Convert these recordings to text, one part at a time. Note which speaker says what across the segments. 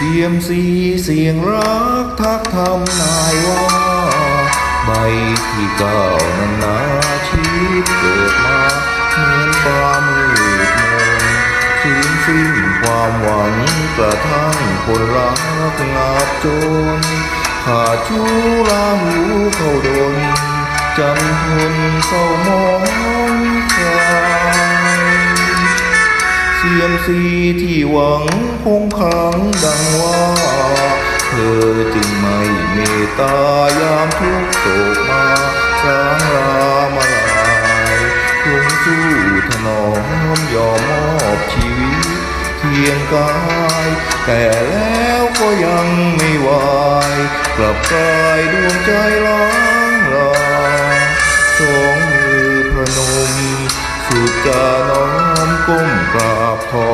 Speaker 1: ซียมซีเสียงรักทักทำนายว่าใบที่เก้านั้นนาชีวิตเกิดมาเหมือนฟ้ามืดมนสูญสิ้นความหวังกระทั่งคนรักงับจนขาดชูลาหูเข้าดนจำทนเศ เสีที่หวังคงขังดังว่า เธอจึงไม่เมตตายามทุกโศกมาร้างรามาลายลงสู้ถนอมยอมมอบชีวิตเคียงกาย แต่แล้วก็ยังไม่ไหวกลับกลายดวงใจล้างลาสองมือพนม จะน้อมก้มกราบขอ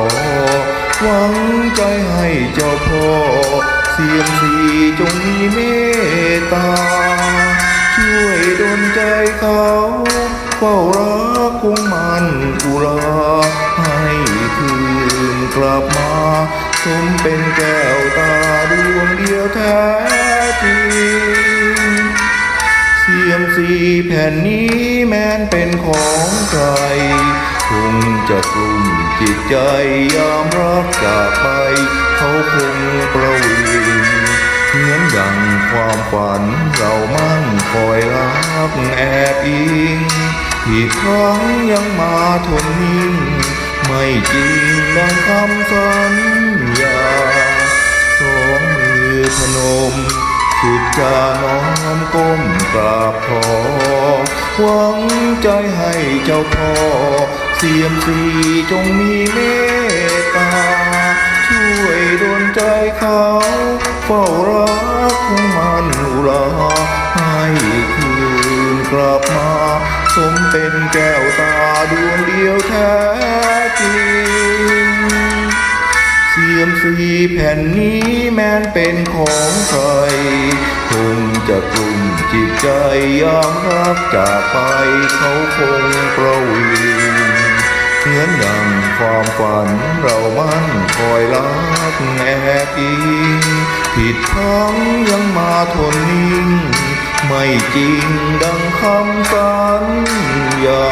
Speaker 1: หวังใจให้เจ้าพ่อ เสียงสีจงมีเมตตา ช่วยดลใจเขาเฝ้ารักคงมันอุรา ให้คืนกลับมาสมเป็นแก้วตาดวงเดียวแท้จริงีแผ่นนี้แม้นเป็นของใครคงจะกลุ่มจิตใจยามรักจากไป เขาคงประวิงเหมือนดังความฝันเรามั่นคอยรักแอบอิงอีกครั้งยังมาทนนิ่ง ไม่จริงดังคำสัญญา กราบขอหวังใจให้เจ้าพ่อเสียมสีจงมีเมตตา ช่วยดลใจเขาเฝ้ารักคงมันอุราให้คืนกลับมา สมเป็นแก้วตาดวงเดียวแท้จริงเสียมสีแผ่นนี้แม้นเป็นของใคร จะกลุ่มจิตใจยามรักจากไปเขาคงประวิงเหมือนดังความฝันเรามันคอยรักแอบอิงผิดครั้งยังมาทนนิ่ง ไม่จริงดังคำสัญญา